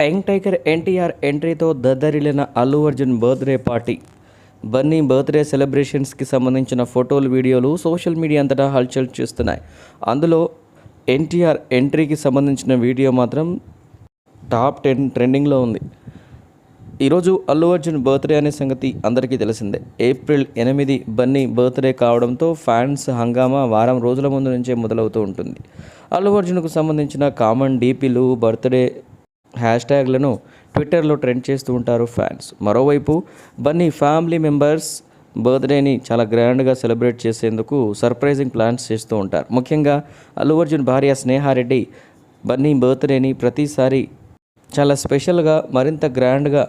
Young tiger NTR ఎంట్రీతో దద్దరిల్లిన Allu Arjun birthday party. Bunny birthday సెలబ్రేషన్స్కి సంబంధించిన ఫోటోలు వీడియోలు సోషల్ మీడియా అంతటా హల్చల్ చేస్తున్నాయి. అందులో ఎన్టీఆర్ ఎంట్రీకి సంబంధించిన వీడియో మాత్రం టాప్ టెన్ ట్రెండింగ్లో ఉంది. ఈరోజు అల్లు అర్జున్ బర్త్డే అనే సంగతి అందరికీ తెలిసిందే. ఏప్రిల్ ఎనిమిది బన్నీ బర్త్డే కావడంతో ఫ్యాన్స్ హంగామా వారం రోజుల ముందు నుంచే మొదలవుతూ ఉంటుంది. అల్లు అర్జున్కు సంబంధించిన కామన్ డీపీలు బర్త్డే హ్యాష్ ట్యాగ్లను ట్విట్టర్లో ట్రెండ్ చేస్తూ ఉంటారు ఫ్యాన్స్. మరోవైపు బన్నీ ఫ్యామిలీ మెంబర్స్ బర్త్డేని చాలా గ్రాండ్గా సెలబ్రేట్ చేసేందుకు సర్ప్రైజింగ్ ప్లాన్స్ చేస్తూ ఉంటారు. ముఖ్యంగా అల్లు అర్జున్ భార్య స్నేహారెడ్డి బన్నీ బర్త్డేని ప్రతిసారి చాలా స్పెషల్గా మరింత గ్రాండ్గా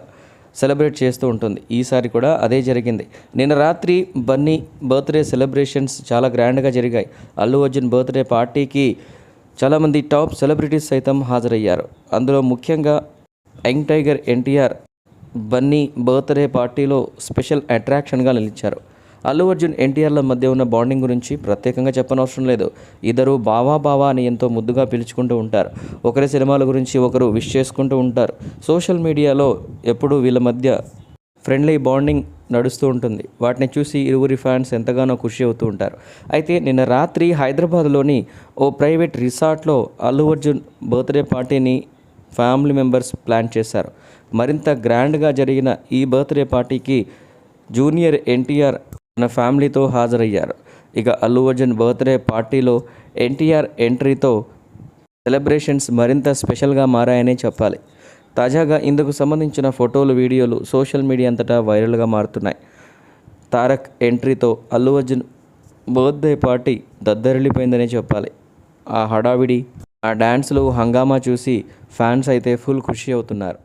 సెలబ్రేట్ చేస్తూ ఉంటుంది. ఈసారి కూడా అదే జరిగింది. నిన్న రాత్రి బన్నీ బర్త్డే సెలబ్రేషన్స్ చాలా గ్రాండ్గా జరిగాయి. అల్లు అర్జున్ బర్త్డే పార్టీకి చాలామంది టాప్ సెలబ్రిటీస్ సైతం హాజరయ్యారు. అందులో ముఖ్యంగా young tiger NTR Bunny birthday పార్టీలో స్పెషల్ అట్రాక్షన్గా నిలిచారు. అల్లు అర్జున్ ఎన్టీఆర్ల మధ్య ఉన్న బాండింగ్ గురించి ప్రత్యేకంగా చెప్పనవసరం లేదు. ఇద్దరు బావా బావా అని ఎంతో ముద్దుగా పిలుచుకుంటూ ఉంటారు. ఒకరి సినిమాల గురించి ఒకరు విష్ చేసుకుంటూ ఉంటారు. సోషల్ మీడియాలో ఎప్పుడూ వీళ్ళ మధ్య ఫ్రెండ్లీ బాండింగ్ నడుస్తూ ఉంటుంది. వాటిని చూసి ఇరువురి ఫ్యాన్స్ ఎంతగానో ఖుషి అవుతూ ఉంటారు. అయితే నిన్న రాత్రి హైదరాబాద్లోని ఓ ప్రైవేట్ రిసార్ట్లో అల్లు అర్జున్ బర్త్డే పార్టీని ఫ్యామిలీ మెంబర్స్ ప్లాన్ చేశారు. మరింత గ్రాండ్గా జరిగిన ఈ బర్త్డే పార్టీకి జూనియర్ ఎన్టీఆర్ తన ఫ్యామిలీతో హాజరయ్యారు. ఇక అల్లు అర్జున్ బర్త్డే పార్టీలో ఎన్టీఆర్ ఎంట్రీతో సెలబ్రేషన్స్ మరింత స్పెషల్గా మారాయనే చెప్పాలి. తాజాగా ఇందుకు సంబంధించిన ఫోటోలు వీడియోలు సోషల్ మీడియా అంతటా వైరల్గా మారుతున్నాయి. తారక్ ఎంట్రీతో అల్లు అర్జున్ బర్త్డే పార్టీ దద్దరిల్లిపోయిందనే చెప్పాలి. ఆ హడావిడి ఆ డ్యాన్స్లు హంగామా చూసి ఫ్యాన్స్ అయితే ఫుల్ ఖుషి అవుతున్నారు.